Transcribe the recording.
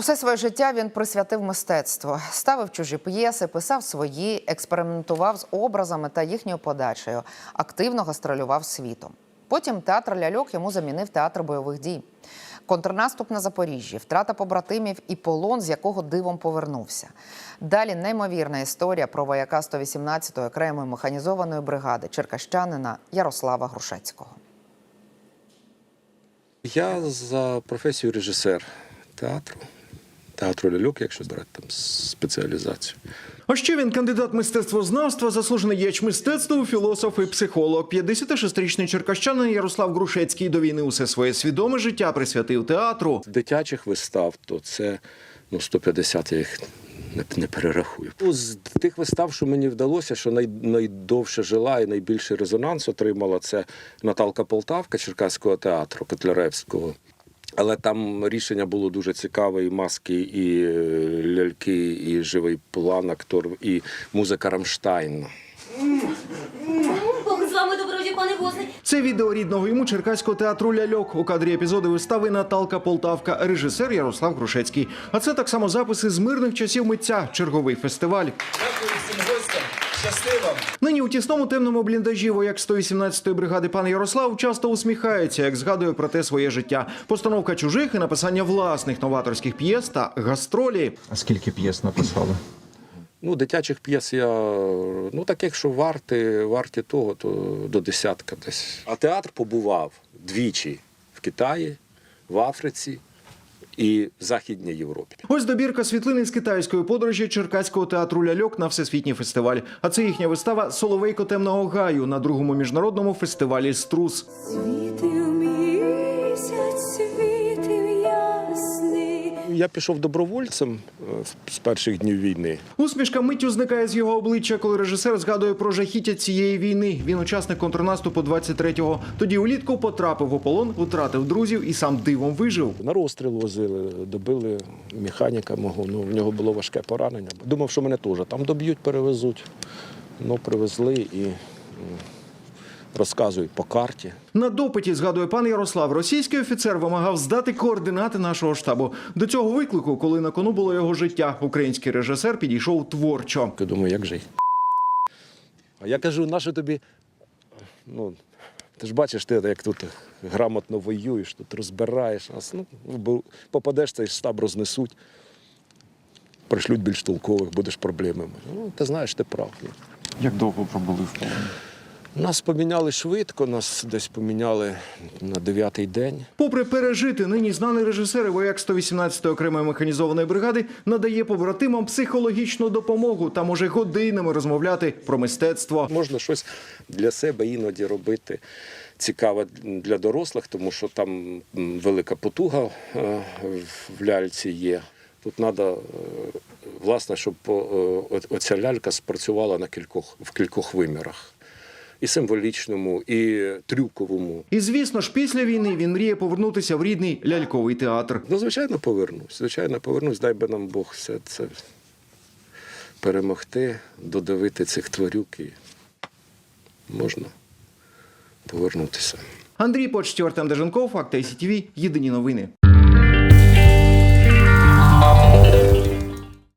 Усе своє життя він присвятив мистецтву, ставив чужі п'єси, писав свої, експериментував з образами та їхньою подачею, активно гастролював світом. Потім театр ляльок йому замінив театр бойових дій. Контрнаступ на Запоріжжі, втрата побратимів і полон, з якого дивом повернувся. Далі неймовірна історія про вояка 118-ї окремої механізованої бригади черкащанина Ярослава Грушецького. Я за професією режисер театру, театру ляльок, якщо брати там спеціалізацію. А ще він кандидат мистецтвознавства, заслужений діяч мистецтва, філософ і психолог. 56-річний черкащанин Ярослав Грушецький до війни усе своє свідоме життя присвятив театру. Дитячих вистав, то це ну, 150 я їх не, не перерахую. Ну, З тих вистав, що мені вдалося, що най, найдовше жила і найбільший резонанс отримала, це Наталка Полтавка Черкаського театру Котляревського. Але там рішення було дуже цікаве, і маски, і е, ляльки, і живий план, актор, і музика Рамштайн. Це відео рідного йому черкаського театру ляльок. У кадрі епізоди вистави Наталка Полтавка, режисер Ярослав Грушецький. А це так само записи з мирних часів митця. Черговий фестиваль. Дякую всім гостям. Щасти вам! Нині у тісному темному бліндажі вояк 118-ї бригади пан Ярослав часто усміхається, як згадує про те своє життя. Постановка чужих і написання власних новаторських п'єс та гастролі. А скільки п'єс написали? Ну, дитячих п'єс я ну таких, що варті, варті того, то до десятка десь. А театр побував двічі в Китаї, в Африці і в Західній Європі. Ось добірка світлини з китайської подорожі Черкаського театру ляльок на всесвітній фестиваль. А це їхня вистава Соловейко темного гаю на другому міжнародному фестивалі Струс. Світив Я пішов добровольцем е, з перших днів війни. Усмішка миттю зникає з його обличчя, коли режисер згадує про жахіття цієї війни. Він учасник контрнаступу 23-го. Тоді улітку потрапив у полон, втратив друзів і сам дивом вижив. На розстріл возили, добили механіка мого. Ну, в нього було важке поранення. Думав, що мене теж там доб'ють, перевезуть. Ну, привезли і розказують по карті. На допиті згадує пан Ярослав. Російський офіцер вимагав здати координати нашого штабу. До цього виклику, коли на кону було його життя, український режисер підійшов творчо. Я думаю, як же? А я кажу, нащо тобі? Ну, ти ж бачиш, ти як тут грамотно воюєш, тут розбираєш нас. Ну, попадеш, цей штаб рознесуть, пришлють більш толкових, будеш проблемами. Ну, ти знаєш, ти прав. Як довго пробули в полоні? Нас поміняли швидко, нас десь поміняли на дев'ятий день. Попри пережити, нині знаний режисер і вояк 118-ї окремої механізованої бригади надає побратимам психологічну допомогу та може годинами розмовляти про мистецтво. Можна щось для себе іноді робити цікаве для дорослих, тому що там велика потуга е, в ляльці є. Тут треба, власне, щоб е, оця лялька спрацювала на кількох, в кількох вимірах. І символічному, і трюковому. І звісно ж, після війни він мріє повернутися в рідний ляльковий театр. Ну, звичайно, повернусь. Звичайно, повернусь. Дай би нам Бог все це перемогти, додавити цих тварюк і можна повернутися. Андрій Артем Деженков, Факт ICTV, Єдині новини.